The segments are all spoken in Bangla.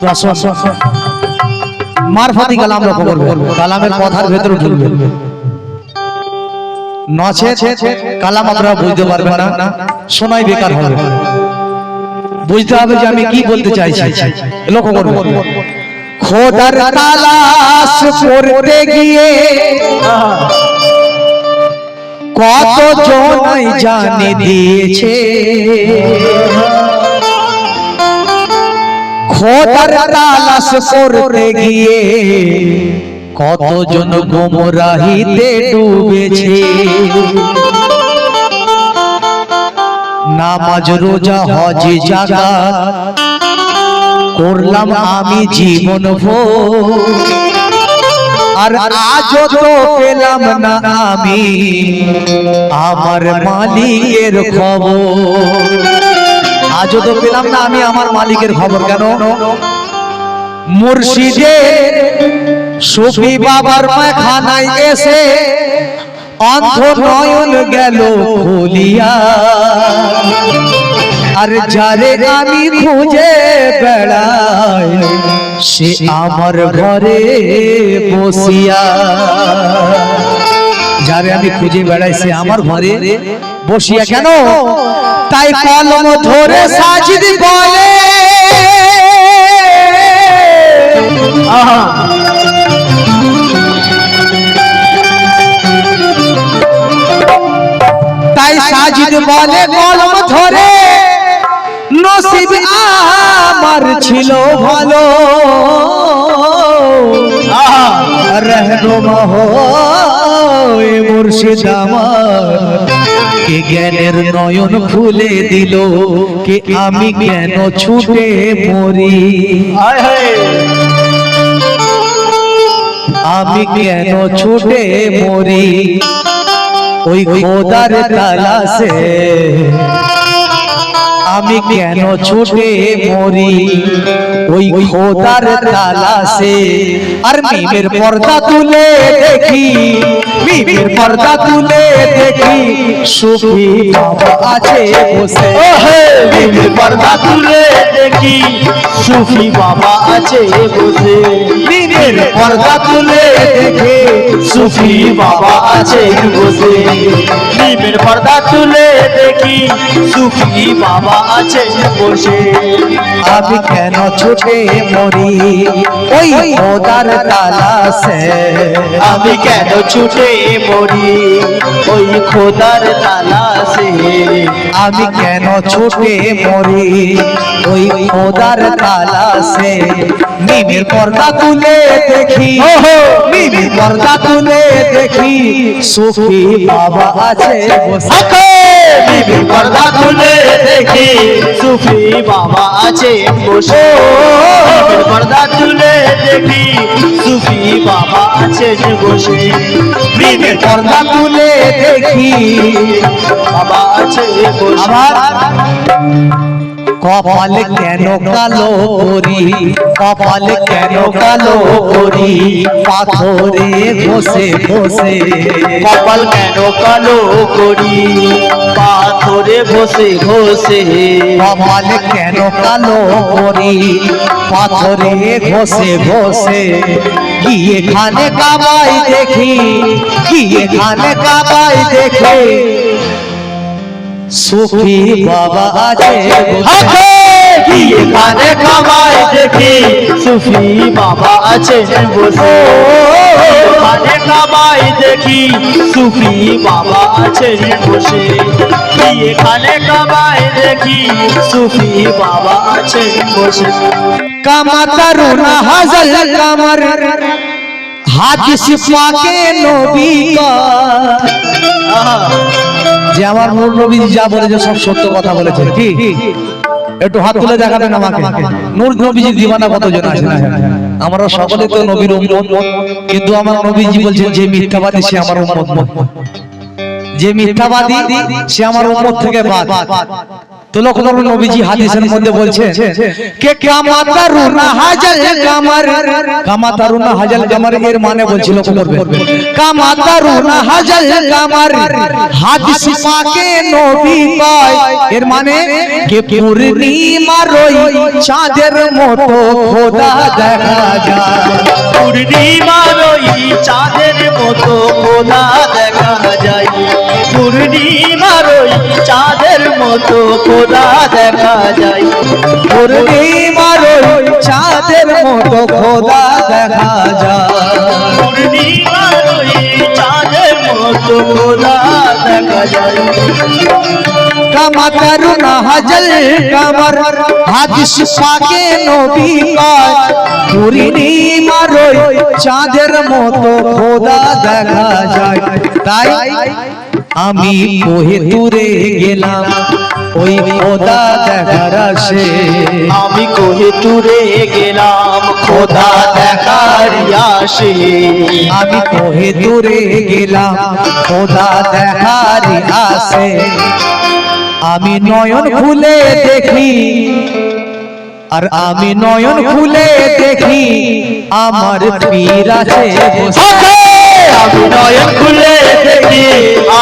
তো আসো আসো কালাম লক্ষ্য করবে কালামের কথার ভেতরে ঢুকবে নচে কালাম আপনারা বুঝতে পারবেন না শোনাই বেকার হবে। বুঝতে হবে যে আমি কি বলতে চাইছি। লক্ষ্য করবে খোদার তালাশ করতে গিয়ে কত জনাই জানে দিয়েছে। খোদার তালাশ করতে গিয়ে কতজন গোমরাহিতে ডুবেছে? নামাজ রোজা হজ জাগা করলাম আমি জীবন আর আজও তো পেলাম না আমি আমার মালিকের খবর। আজও তো পেলাম না আমি আমার মালিকের খবর, কেন? মুর্শিদে সুফি বাবার মাখানায় এসে অন্ধ নয়ন গেল খুলিয়া। আর যারে আমি খুঁজে বেড়াই, সে আমার ঘরে বসিয়া। যারে আমি খুঁজে বেড়াই, সে আমার ঘরে? বসিয়া কেন? তাই কলম ধরে সাজিদ বলে। তাই সাজিদ বলে কলম ধরে। নসিব আমার ছিল ভালো। রহনুমা হয়ে মুর্শিদ আমার কে জ্ঞানের নয়ন খুলে দিল? কে আমি কেন ছুটে মরি? আমি কেন ছুটে মরি? ওই খোদার তালাশে। আমি কেন ছুটে মরি? ওই খোদার তালাশে। আর মিমের পর্দা তুলে দেখি। মিমের পর্দা তুলে দেখি। সুখী বাবা আছে বসে। বিবির পর্দা তুলে দেখি। সুফি বাবা আছে বসে। মিমের পর্দা তুলে দেখে। সুফি বাবা আছে বসে। বিবির পর্দা তুলে দেখি। সুফি বাবা আছে বসে। আমি কেন ছুটে মরি? ওই খোদার তালাশে। আমি কেন ছুটে মরি? ওই খোদার তালাশে। আমি কেন ছুটে মরি? ওই খোদার তালাশে। মিমের পর্দা তুলে দেখি। মিমের পর্দা তুলে দেখি। সুফি বাবা আছে বসে। বিবির পর্দা তুলে দেখি। সুফি বাবা আছে বসে। বিবির পর্দা তুলে দেখি। সুফি বাবা আছে বসে। বিবির পর্দা তুলে দেখি। বাবা আছে বসে। কপাল কেন কালো করি কপাল কেন কালো করি পাথরে ঘষে ঘষে কপাল কেন কালো করি পাথরে ঘষে ঘষে কপাল কেন কালো করি পাথরে ঘষে ঘষে গিয়ে খানে কাবাই দেখি গিয়ে খানে কাবাই দেখে সুখী বাবা আছে হাতে গিয়ে খানে খামায় দেখি সুফি বাবা আছে বসে খানে খামায় দেখি সুফি বাবা আছে বসে গিয়ে খানে খামায় দেখি সুফি বাবা আছে বসে কামাতারুনা হাজাল কামার হাদিস পাকে নবী যে আমার নূর নবী যা বলেছে সব সত্য কথা বলেছে। কি? একটু হাত তুলে দেখাবেন আমাকে। নূর নবীজি দিবানা কতজন আছে? না আমরা সকলে তো নবীর উম্মত কিন্তু আমার নবীজি বলছেন যে মিথ্যাবাদী সে আমার উম্মত যে মিথ্যাবাদী সে আমার উম্মত থেকে বাদ। তো লক্ষ্য নবীজি হাদিসের মধ্যে বলছেন, কে কামাতারুনা হাজাল কামার কামাতারুনা হাজাল কামার এর মানে বলছিল লক্ষ্য করবেন। কামাতারুনা হাজাল কামার হাদিস পাকে নবী কয়, এর মানে কে পূর্ণিমার ওই চাঁদের মতো খোদা দেখা যায়। পূর্ণিমার ওই চাঁদের মতো খোদা দেখা যায়। পূর্ণিমার ওই চাঁদের মতো খোদা দেখা যায় পূর্ণিমার ওই চাঁদের মতো খোদা দেখা যায় পূর্ণিমার ওই চাঁদের মতো খোদা দেখা যায় কামাতারুনা হাজল কামার হাদিস পাকে নবী কয় পূর্ণিমার ওই চাঁদের মতো খোদা দেখা যায় তাই আমি কোহে দূরে গেলাম ওই খোদা দেখার আসে। আমি কোহে তুরে গেলাম খোদা দেখার আসে। আমি কোহে দূরে গেলাম খোদা দেখার আসে। আমি নয়ন খুলে দেখি আর আমি নয়ন খুলে দেখি আমার পীর আছে বসে। আমি নয়ন খুলে দেখি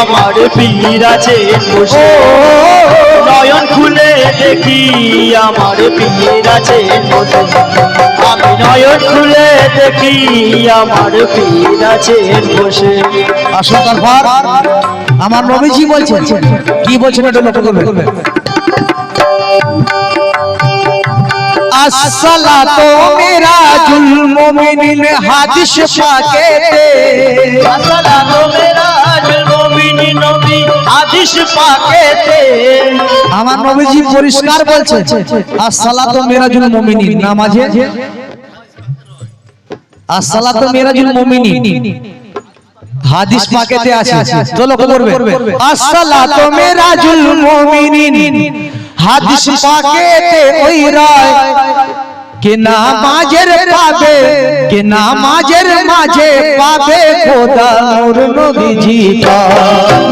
আমার পীর আছে বসে। নয়ন খুলে দেখি আমার পীর আছে বসে। আমি নয়ন খুলে দেখি আমার পীর আছে বসে। আসল আমার নবীজি বলছেন কি বলছেন এটা লক্ষ্য করবেন আসসালাতু মিরাজুল মুমিনিন হাদিস পাকে আসসালামু মিরাজুল মুমিনি নবী হাদিস পাকেতে। আমার নবীজি পরিষ্কার বলছে আসসালাতু মিরাজুল মুমিনিন নামাজে। আসসালাতু মিরাজুল মুমিনিন হাদিস পাকেতে আছে। তো লক্ষ্য করবে আসসালাতু মিরাজুল মুমিনিন হাদিস পাকেতে ওই রায়। কে নামাজের পাবে কে নামাজের মাঝে পাবে খোদা নূর নবীজি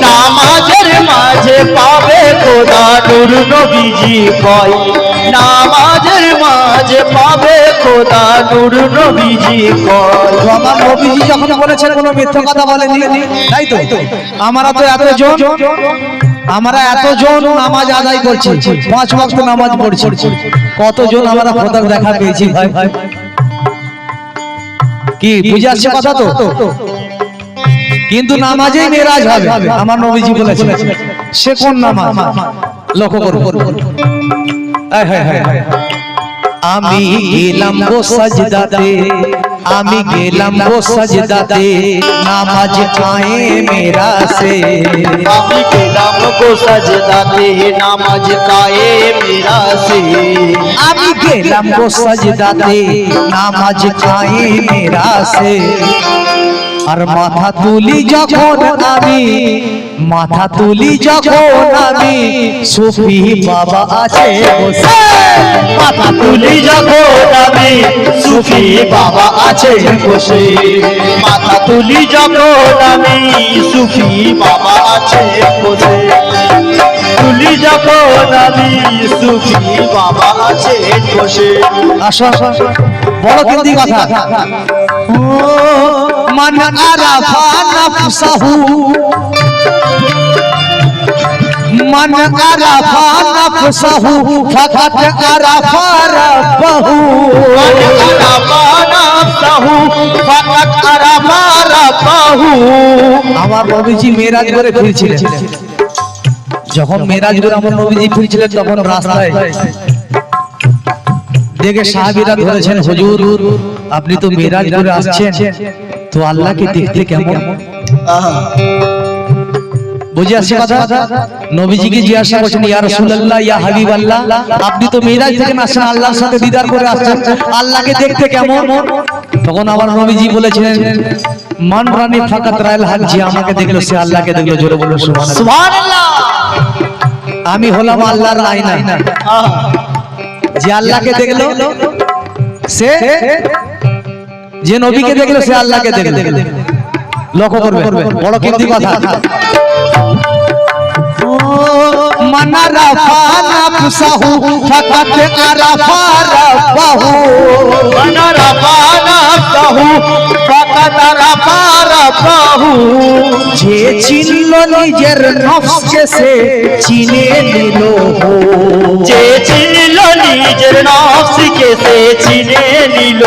নামাজের মাঝে পাবে খোদা নূর নবীজি কয় নামাজের মাঝে পাবে খোদা নূর নবীজি কয় আমার নবীজি যখন বলেছেন কোনো মিথ্যা কথা বলেনি তাই তো। আমরা তো এতজন। আমরা এতজন নামাজ আদায় করছি, পাঁচ বক্স নামাজ পড়ছি। কতজন আমরা খোদার দেখা পেয়েছি ভাই? কি, বুঝে আসছে কথা তো? কিন্তু নামাজেই মেরাজ হবে, আমার নবীজি বলেছেন। সে কোন নামাজ? লক্ষ্য করব আয় হায় হায় হায় আমি গেলাম গো সাজদাতে আমি গেলাম গো সাজদাতে নামাজ পায়ে মেরা সে আমি গেলাম গো সাজদাতে নামাজ কায়ে মেরা সে আমি গেলাম গো সাজদাতে নামাজ পায়ে মেরা সে আর মাথা তুলি যখন আমি, মাথা তুলি যখন আমি, সুফি বাবা আছে বসে। মাথা তুলি যখন আমি, সুফি বাবা আছে বসে। মাথা তুলি যখন আমি, সুফি বাবা আছে বসে। তুলি যখন আমি, সুফি বাবা আছে বসে। আসো। বড় কিন্তু কথা। মান আরাফা নাফসাহু মান আরাফা নাফসাহু ফাকাত আরাফা রাব্বাহু। আমার নবীজি মেরাজ করে ফিরছিলেন। যখন মেরাজ করে আমার নবীজি ফিরছিলেন তখন রাস্তায় দেখে সাহাবীরা ধরেছেন হুজুর আপনি তো মেরাজ করে আসছেন তো আল্লাহকে দেখতে কেমন? বুঝে আসছে কথা? নবীজিকে জিজ্ঞাসা করছেন ইয়া রাসূলুল্লাহ ইয়া হাবিবাল্লাহ আপনি তো মেরাজ থেকে আসছেন আল্লাহর সাথে দিদার করে আসছেন আল্লাহকে দেখতে কেমন? তখন আমার নবীজি বলেছিলেন মান রানী ফাকাত রাইল যে আমাকে দেখল সে আল্লাহকে দেখল জোরে বলুন সুবহানাল্লাহ। সুবহানাল্লাহ। আমি হলাম আল্লাহর আয়না। যে আল্লাহকে দেখল সে যে নবীকে দেখল সে আল্লাহকে দেখল লক্ষ্য করবে বড় কিন্তু কথা। मन रफा नफसहु फकत अरफा रफहु मन रफा नफसहु फकत अरफा रफहु যে চিনল নিজের নফসকে সে চিনে নিল যে চিনল নিজের নফসকে সে চিনে নিল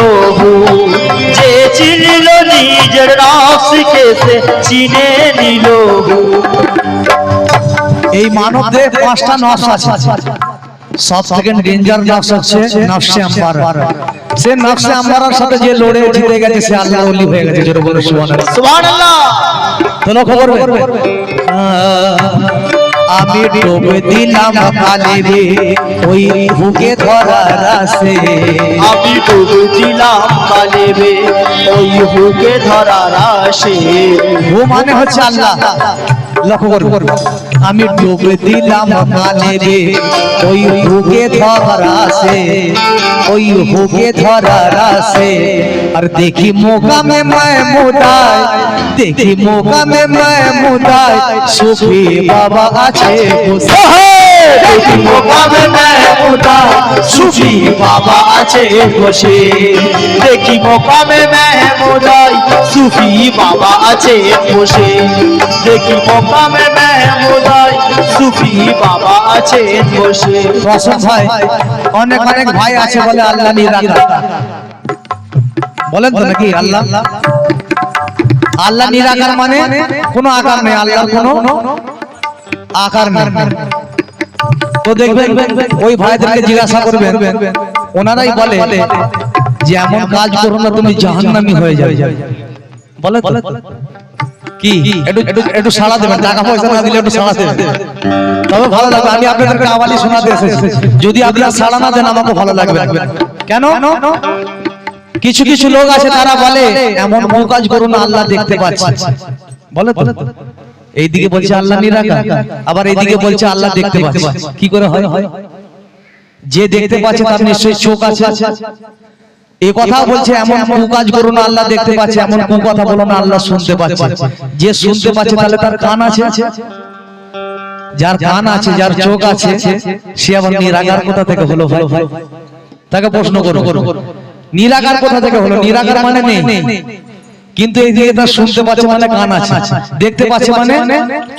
যে চিনল নিজের নফসকে সে চিনে নিল এই মানবদের পাঁচটা নফস আছে। সব থেকে ডেঞ্জার নফস হচ্ছে নফসে আম্বার। সে নফসে আম্বারার সাথে যে লড়ে জিতে গেছে সে আল্লাহ ওলি হয়ে গেছে জোরে বলে সুবহানাল্লাহ। সুবহানাল্লাহ। করবে আমি ডুবে দিলাম কালে রে ওই বুকে ধরার আসে আমি ডুবে দিলাম কালেবে ওই বুকে ধরার আসে ও মানে হচ্ছে আল্লাহ। লক্ষ্য করবে আমি ডুবে দিলাম কালে রে। ওই বুকে ধরার আসে ওই বুকে ধরার আসে আর দেখি মোকা মে मैं মুদায় দেখি মোকা মে मैं মুদায় সুফি বাবা আছে বসে দেখি মেহমুদা সুফি বাবা আছে বসে। দেখি মোকামে মেহমুদাই সুফি বাবা আছে বসে। দেখি মোকামে মেহমুদাই সুফি বাবা আছে বসে। ভাই অনেক অনেক ভাই আছে বলে আল্লাহ নিরাকার। বলেন তো নাকি আল্লাহ? আল্লাহ। নিরাকার মানে কোনো আকার নেই আল্লাহর কোনো আকার নেই। তো দেখবেন, ওই ভাইদেরকে জিজ্ঞাসা করবেন, ওনারাই বলে যে এমন কাজ করো না, তুমি জাহান্নামি হয়ে যাবে। বলে? কি? একটু একটু একটু সাড়া দেবেন, টাকা পয়সা না দিলে একটু সাড়া দেবেন। তবে ভালো লাগবে, আমি আপনাদেরকে আওয়ালি শোনাতে এসেছি। যদি আপনারা সাড়া না দেন, আমাকে ভালো লাগবে কেন? কিছু কিছু লোক আছে, তারা বলে, এমন কাজ করুন আল্লাহ দেখতে পাচ্ছে। বলে তো? এইদিকে বলছে আল্লাহ নিরাকার। আবার এইদিকে বলছে আল্লাহ দেখতে পাচ্ছে। কি করে হয়? যে দেখতে পাচ্ছে তার নিশ্চয়ই চোখ আছে। এ কথা বলছে এমন কাজ করো না আল্লাহ দেখতে পাচ্ছে এমন কু কথা বলো না আল্লাহ শুনতে পাচ্ছে। যে শুনতে পাচ্ছে তাহলে তার কান আছে যার কান আছে যার চোখ আছে সে আবার নিরাকার কোথা থেকে হলো ভাই। তাকে প্রশ্ন করো। নিরাকার কোথা থেকে হলো নিরাকার মানে নেই। কিন্তু এই দিকে তার শুনতে পাচ্ছে মানে কান আছে। দেখতে পাচ্ছে মানে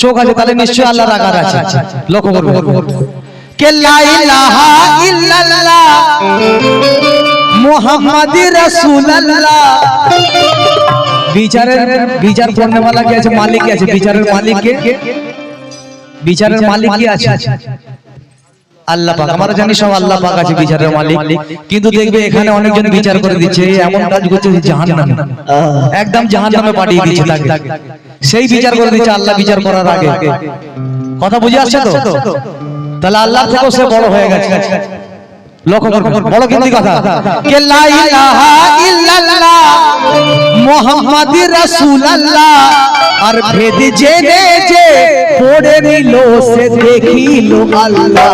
চোখ আছে তাহলে নিশ্চয়ই আল্লাহ আকার আছে। লক্ষ্য করব কে লা ইলাহা ইল্লাল্লাহ। মোহাম্মদ রাসূলুল্লাহ। বিচারের বিচার করনে वाला কে আছে? মালিক আছে? বিচারের মালিক কে? বিচারের মালিক কি আছে? আল্লাহ পাক আমরা জানি সব আল্লাহ পাক আছে বিচারের মালিক। কিন্তু দেখবে এখানে অনেকজন বিচার করে দিচ্ছে এমন কাজ করছে জাহান্নামে। একদম জাহান্নামে পাঠিয়ে দিচ্ছে তাকে। সেই বিচার করে দিচ্ছে আল্লাহ বিচার করার আগে। কথা বুঝে আসছে তো? তাহলে আল্লাহ থেকেও সে বড় হয়ে গেছে। লক্ষ্য করবেন বড় কিন্তু কথা। কে লা ইলাহা ইল্লাল্লাহ মুহাম্মাদুর রাসূলুল্লাহ। আর ভেদ জেনে যে পড়ে নিল সে দেখিল আল্লাহ।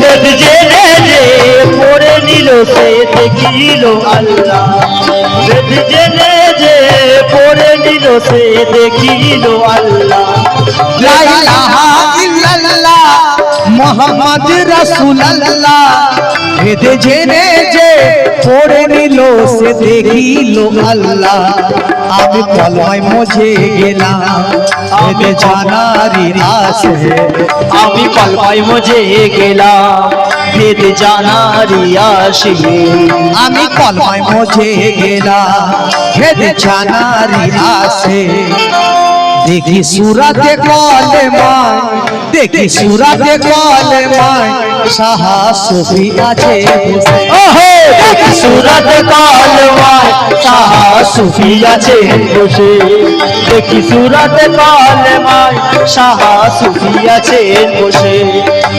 ভেদ জেনে যে পড়ে নিল সে দেখিল আল্লাহ। ভেদ জেনে যে পড়ে নিল সে দেখিল আল্লাহ। লা ইলাহা ইল্লাল্লাহ মুহাম্মদ রাসূলুল্লাহ। ভেদ জেনে যে পড়ে নিল, সে দেখিল আল্লাহ। আমি কলমায় মজে গেলাম ভেদ জানারি আছে আমি কলমায় মজে গেলাম ভেদ জানারি আসে আমি কলমায় মজে গেলাম ভেদ জানারি আছে দেখি সুরাতে কলে মায় দেখি সুরাতে কলে মায় সাহা সুফি আছে। ওহে দেখি সুরত কলমায় সাহা সুফি আছে বসে। দেখি সুরত কলমায় সাহা সুফি আছে বসে।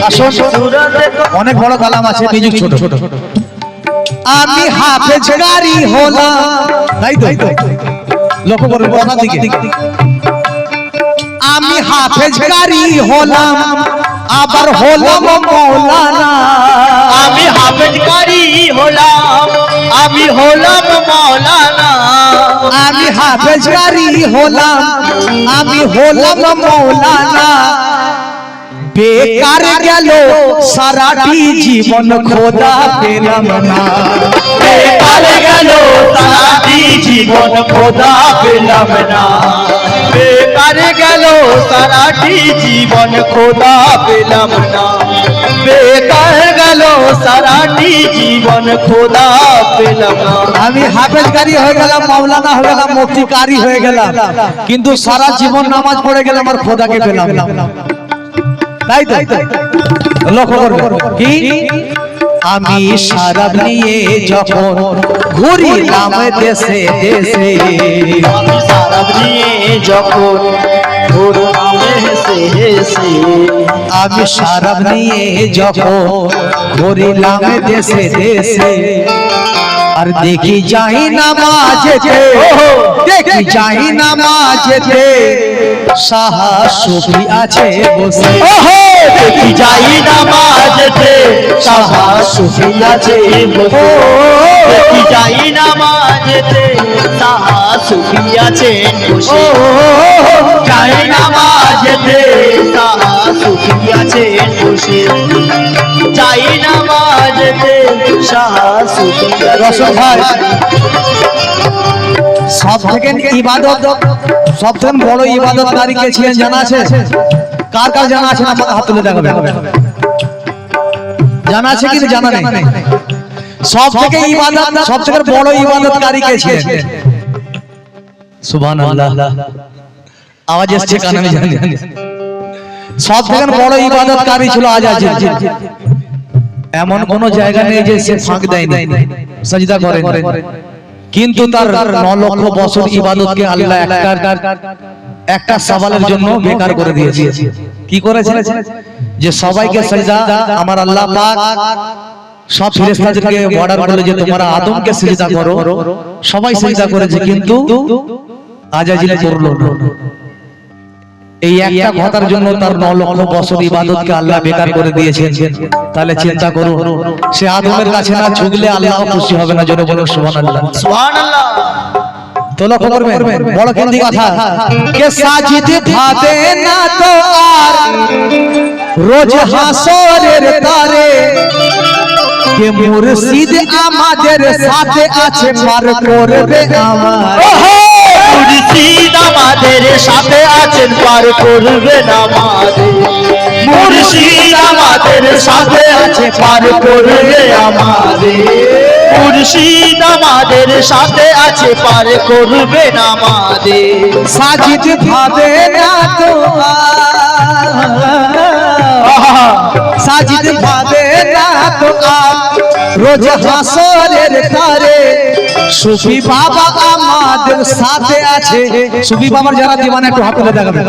আসুন সুরত অনেক বড় কালাম আছে মিউজিক ছোট। ছোট আমি হাফেজ গাড়ি হলাম। তাই তো লক্ষ্য কথার দিকে। আমি হাফেজ গাড়ি হলাম আবার হলাম মৌলানা। আমি হাফেজ কারি হলাম আমি হলাম মৌলানা। আমি হাফেজ গাড়ি হলাম আমি হলাম মৌলানা। বেকার গেল সারাটি জীবন খোদা পেলাম না। বেকার গেল সারাটি জীবন খোদা পেলাম না। বেকার গেল সারাটি জীবন খোদা পেলাম না। বেকার গেল সারাটি জীবন খোদা পেলাম না। আমি হাফেজকারী হয়ে গেলাম মাওলানা হয়ে গেলাম মুফতিকারী হয়ে গেলাম। কিন্তু সারা জীবন নামাজ পড়ে গেলে আমার খোদাকে পেলাম না। তাই তো? লক্ষ্য করবে কি? আমি সারা নিয়ে যখন ঘুরিলাম দেশে দেশে। আমি সারা নিয়ে যখন আমি সারা নিয়ে যখন ঘুরিলাম দেশে দেশে। আর দেখি যাই না মাঝেতে দেখি যাই না মাঝেতে সাহা সুফি আছে বসে। ওহো দেখি যাই নামাজতে সাহা সুফি আছে বসে। দেখি যাই নামাজতে সাহা সুফি আছে বসে। যাই নামাজতে সাহা সুফি আছে যাই নামাজতে সাহা সুফি সব থেকে ইবাদত সব থেকে বড় ইবাদতকারী কে ছিলেন জানা আছে? কার কার জানা আছে না আমাকে হাত তুলে দেখাবে জানা আছে কি জানা নেই? সব থেকে ইবাদত সব থেকে বড় ইবাদতকারী কে ছিলেন? সুবহানাল্লাহ। আওয়াজ এসছে কানে জানি। সব থেকে বড় ইবাদতকারী ছিল এমন কোন জায়গা নেই যে সে ফাঁক সাজদা করে কিন্তু তার ন লক্ষ বছর ইবাদতকে আল্লাহ একটা একটা সওয়ালের জন্য বেকার করে দিয়েছে। কি করেছে? যে সবাইকে সাজদা আমার আল্লাহ পাক সব ফেরেশতাদেরকে অর্ডার যে তোমরা আদমকে সিজদা করো। সবাই সিজদা করেছে কিন্তু আজাজিল করল না। এই একটা কথার জন্য তার ন লক্ষ বছর ইবাদতকে আল্লাহ বেকার করে দিয়েছেন। তাহলে চিন্তা করুন সে আদমের কাছে না ঝুঁকলে আল্লাহ খুশি হবে না? জোরে বলুন সুবহানাল্লাহ। সুবহানাল্লাহ। তো লক্ষ্য করবেন বড় কেন্দ্রিক কথা। কে সাজিদ ভাবে না তো আর রোজ হাসরের তারে কে মুর্শিদ আমাদের সাথে আছে পার করবে আমার মুর্শিদ আমাদের সাথে আছেন পার করবে না আমাদের মুর্শিদ আমাদের সাথে আছে পার করবে আমাদের মুর্শিদ আমাদের সাথে আছে পার করবে না আমাদের সাজিদ ভাবে না তো সাজিদ ভাবে না তো রোজ হাসরের তারে। সুফি বাবা আমাদের সাথে আছে। সুফি বাবার যারা দিবানা একটু হাত তুলে দেখাবেন।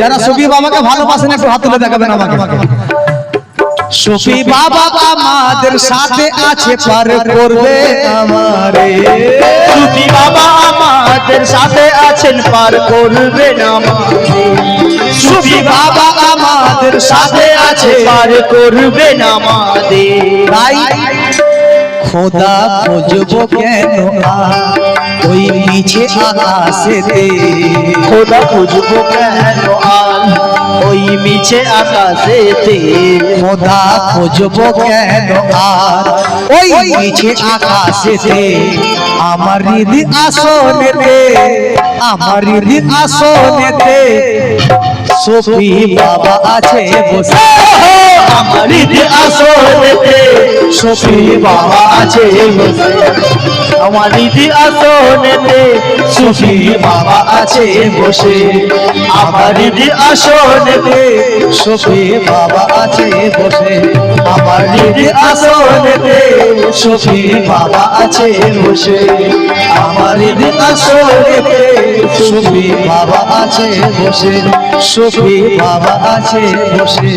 যারা সুফি বাবাকে ভালোবাসেন একটু হাত তুলে দেখাবেন আমাকে। সুফি বাবা আমাদের সাথে আছে পার করবে আমারে। সুফি বাবা আমাদের সাথে আছেন পার করবে না সুফি বাবা আমাদের সাথে আছে পার করবে না আমাদের। খোদা খুঁজবো কেন ওই নিচে আকাশেতে। খোদা খুঁজবো কেন আর? ওই মিছে আকাশেতে। খোদা খুঁজবো কেন আর? ওই নিচে আকাশেতে। আমার হৃদি আসনেতে। আমার আসনেতে সফি বাবা আছে বসে। আমার আসনেতে সফি বাবা আছে বসে। আমার হৃদয় আসনেতে সুফি বাবা আছে বসে। আমার হৃদয় আসনেতে সফি বাবা আছে বসে। আমার হৃদয় আসনেতে সুফি বাবা আছে বসে। আমার হৃদয় আসনেতে সফি বাবা আছে বসে। সফি বাবা আছে বসে।